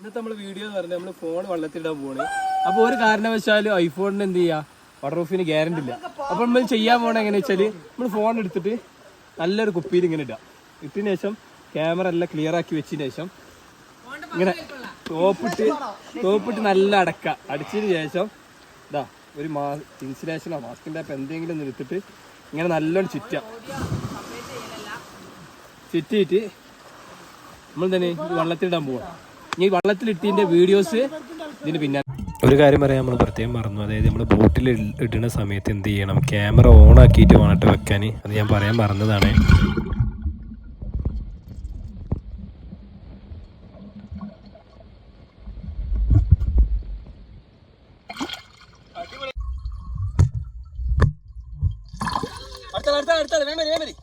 ഇന്നത്തെ നമ്മൾ വീഡിയോ എന്ന് പറഞ്ഞാൽ നമ്മൾ ഫോൺ വെള്ളത്തിലിടാൻ പോവാണ്. അപ്പോൾ ഒരു കാരണവശാലും ഐഫോണിന് എന്ത് ചെയ്യാ? വാട്ടർ പ്രൂഫിന് ഗ്യാരണ്ടി ഇല്ല. അപ്പോൾ നമ്മൾ ചെയ്യാൻ പോണ എങ്ങനെയാ വെച്ചാൽ നമ്മൾ ഫോൺ എടുത്തിട്ട് നല്ലൊരു കുപ്പിയിൽ ഇങ്ങനെ ഇടാം. ഇട്ടതിന് ശേഷം ക്യാമറ എല്ലാം ക്ലിയർ ആക്കി വെച്ചതിന് ശേഷം ഇങ്ങനെ തോപ്പിട്ട് തോപ്പിട്ട് നല്ല അടക്ക അടിച്ചതിന് ശേഷം ഇതാ ഒരു മാ ഇൻസുലേഷനോ മാസ്കിന്റെ അപ്പം എന്തെങ്കിലും ഒന്ന് എടുത്തിട്ട് ഇങ്ങനെ നല്ലോണം ചുറ്റ ചുറ്റിയിട്ട് നമ്മൾ തന്നെ വെള്ളത്തിലിടാൻ പോവാം. ഈ വെള്ളത്തിലിട്ടതിന്റെ വീഡിയോസ് ഇതിന് പിന്നെ ഒരു കാര്യം പറയാം നമ്മൾ പ്രത്യേകം മറന്നു. അതായത് നമ്മൾ ബോട്ടിൽ ഇടുന്ന സമയത്ത് എന്ത് ചെയ്യണം? ക്യാമറ ഓൺ ആക്കിയിട്ട് വേണം വെക്കാൻ അത് ഞാൻ പറയാൻ മറന്നതാണ്. അടുത്ത അടുത്ത അടുത്ത വേമരി വേമരി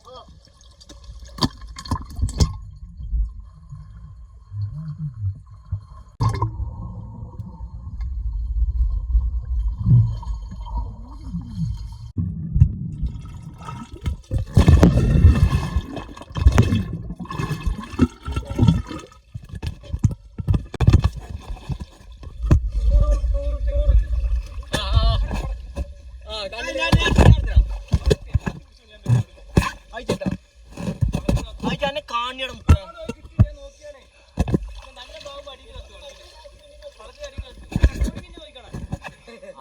ആണിയുടെ മുട്ട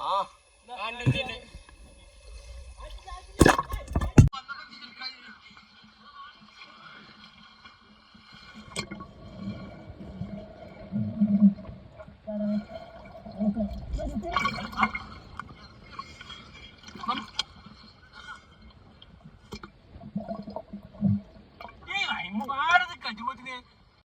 ആ ആണ്ടിന്റെ